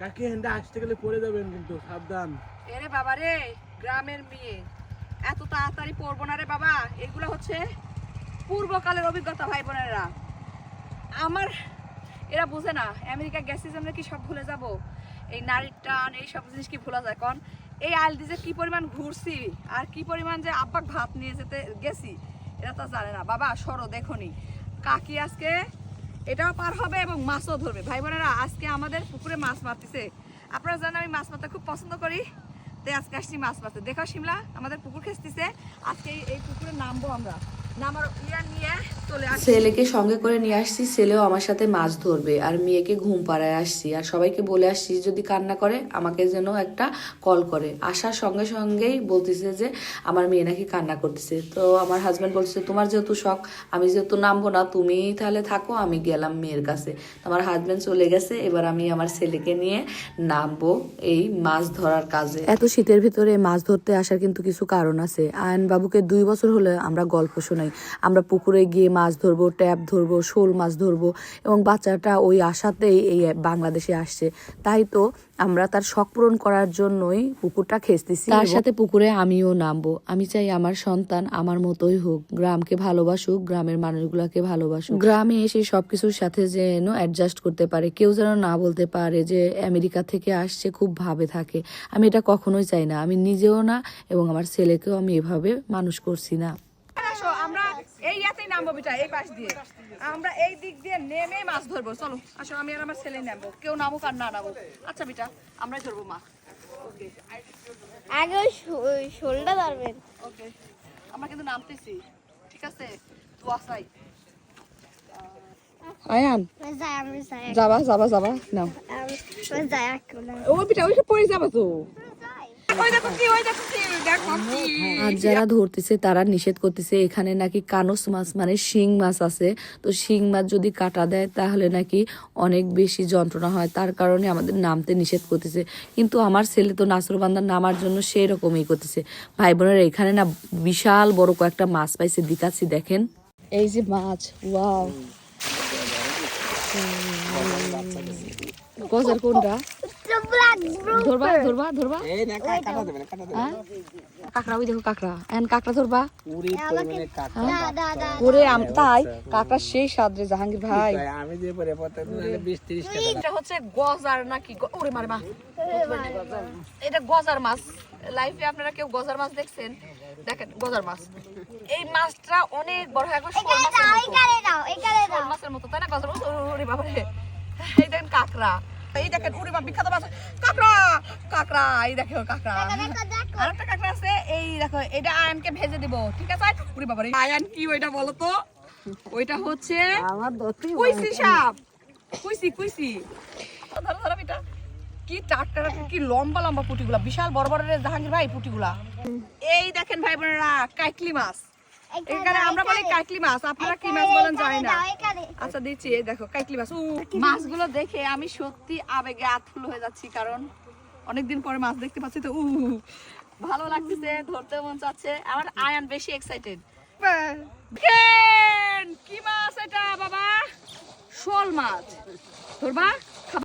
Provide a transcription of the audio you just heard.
কাকি হেন্ডা আসতে গেলে পড়ে যাবেন কিন্তু, সাবধান। এরে বাবা রে, গ্রামের মেয়ে। এত তাড়াতাড়ি পড়ব না রে বাবা, এগুলো হচ্ছে পূর্বকালের অভিজ্ঞতা ভাই বোনেরা। আমার, এরা বুঝে না, আমেরিকা গেছি যে আমরা কি সব ভুলে যাব? এই নারীর টান, এই সব জিনিস কি ভোলা যায়? কারণ এই আইলদি যে কি পরিমাণ ঘুরছি আর কি পরিমাণ যে আব্বাক ভাত নিয়ে যেতে গেছি, এরা তো জানে না। বাবা, সরো দেখনি কাকি আজকে এটাও পার হবে এবং মাছও ধরবে। ভাই বোনেরা, আজকে আমাদের পুকুরে মাছ মারতেছে। আপনারা জানেন আমি মাছ মারতে খুব পছন্দ করি। তাই আজকে আসছি মাছ মারতে। দেখো শিমলা, আমাদের পুকুর খেসতেছে। আজকে এই- পুকুরে নামবো আমরা। নামার ইয়া নিয়ে চলে আসছি। ছেলেকে সঙ্গে করে নিয়ে আসছি ছেলেও আমার সাথে মাছ ধরবে আর মেয়েকে ঘুম পাড়ায় আসছি। আর সবাইকে বলে আসছি যদি কান্না করে আমাকে যেন একটা কল করে। আসার সঙ্গে সঙ্গেই বলতেছে যে আমার মেয়ে নাকি কান্না করতেছে। তো আমার হাজব্যান্ড বলছে তোমার যেহেতু শখ আমি যেহেতু নামবো না তুমি তাহলে থাকো আমি গেলাম মেয়ের কাছে। তো আমার হাজব্যান্ড চলে গেছে এবার আমি আমার ছেলেকে নিয়ে নামবো এই মাছ ধরার কাজে। এত শীতের ভিতরে মাছ ধরতে আসার কিন্তু কিছু কারণ আছে। আয়ন বাবুকে দুই বছর হলে আমরা গল্প শোনাই। আমরা পুকুরে গিয়ে মাছ ধরবো ট্যাপ ধরবো শোল মাছ ধরবো এবং বাচ্চাটা ওই আশাতেই এই বাংলাদেশে আসছে। তাই তো আমরা তার শখ পূরণ করার জন্যই পুকুরটা খেসতেছি তার সাথে পুকুরে আমিও নামবো। আমি চাই আমার সন্তান আমার মতোই হোক গ্রামকে ভালোবাসুক গ্রামের মানুষগুলাকে ভালোবাসুক। গ্রামে এসে সবকিছুর সাথে যেন অ্যাডজাস্ট করতে পারে। কেউ যেন না বলতে পারে যে আমেরিকা থেকে আসছে খুব ভাবে থাকে। আমি এটা কখনোই চাই না। আমি নিজেও না এবং আমার ছেলেকেও আমি এভাবে মানুষ করছি না। আমরা এই ইয়াতেই নামবো বিটা এই পাশ দিয়ে। আমরা এই দিক দিয়ে নেমে মাছ ধরবো চলো। আসো আমি আর আমার ছেলে নামবো কেউ নামুক আর না নামুক। আচ্ছা বিটা আমরাই ধরবো মা। ওকে আগে ওই শোলটা ধরবেন। ওকে আমরা কিন্তু নামতেছি ঠিক আছে? তো আসাই আয়ান। যাবা যাবা যাবা নাও। না ওই বিটা ওইটা পড়ে যাবা তো। আর যারা ধরতেছে তারা নিষেধ করতেছে এখানে নাকি কানস মাছ মানে শিং মাছ আছে। তো শিং মাছ যদি কাটা দেয় তাহলে নাকি অনেক বেশি যন্ত্রণা হয়। তার কারণে আমাদের নামতে নিষেধ করতেছে। কিন্তু আমার ছেলে তো নাসরবান্দার নামার জন্য সেই রকমই করতেছে। ভাই বোনেরা এখানে না বিশাল বড় কয়েকটা মাছ পাইছে। দিকাচ্ছি দেখেন। এই যে মাছ ওয়াও। গজার কোনটা? ধরবা ধরবা ধরবা। এই না কাটা দেবে না কাটা দেবে হ্যাঁ? কাকড়া ওই দেখো কাকড়া। এন কাকড়া ধরবা। পরিমাণে ওরে আম- তাই? কাকড়া সেই স্বাদ রে জাহাঙ্গীর ভাই। আমি যে পরে পড়তে নাহলে 20 30 টাকা এটা হচ্ছে গজার নাকি ওরে মারে মা এটা গজার মাছ। লাইফে আপনারা কেউ গজার মাছ দেখছেন? দেখেন গজার মাছ। এই মাছটা অনেক বড় হয় শোল মাছের মতো। শোল মাছের মতো তাই না গজার মাছ? ওরে, বাবা এই দেখেন কাকড়া। এই দেখেন বাবা বিখ্যাত মাছ কাকড়া কাকড়া এই দেখো কাকড়া। দেখো দেখো আরেকটা কাকড়া আছে এই দেখো এটা আয়ানকে ভেজে দিব ঠিক আছে? বাবা আয়ান কি ওইটা বলো তো? ওইটা হচ্ছে আমার কুইসি সাপ। কুইসি কুইসি। ধরো ধরো এটা। কি টাটকা টাটকা, কি লম্বা লম্বা পুটিগুলা বিশাল বড় বড় রে জাহাঙ্গীর ভাই পুটিগুলা। এই দেখেন ভাই বোনেরা কাইকলি মাছ। এখানে আমরা বলি কাইকলি মাছ আপনারা কি মাছ বলেন জানি না। আচ্ছা দিচ্ছি এই দেখো কাইকলি মাছ মাছগুলো দেখে আমি সত্যি আবেগে আতফুল হয়ে যাচ্ছি কারণ অনেকদিন পরে মাছ দেখতে পাচ্ছি তো উ ভালো লাগতেছে ধরতে মন চাচ্ছে আমার আয়ান বেশি এক্সাইটেড কি মাছ এটা বাবা? শোল মাছ। ধরবা?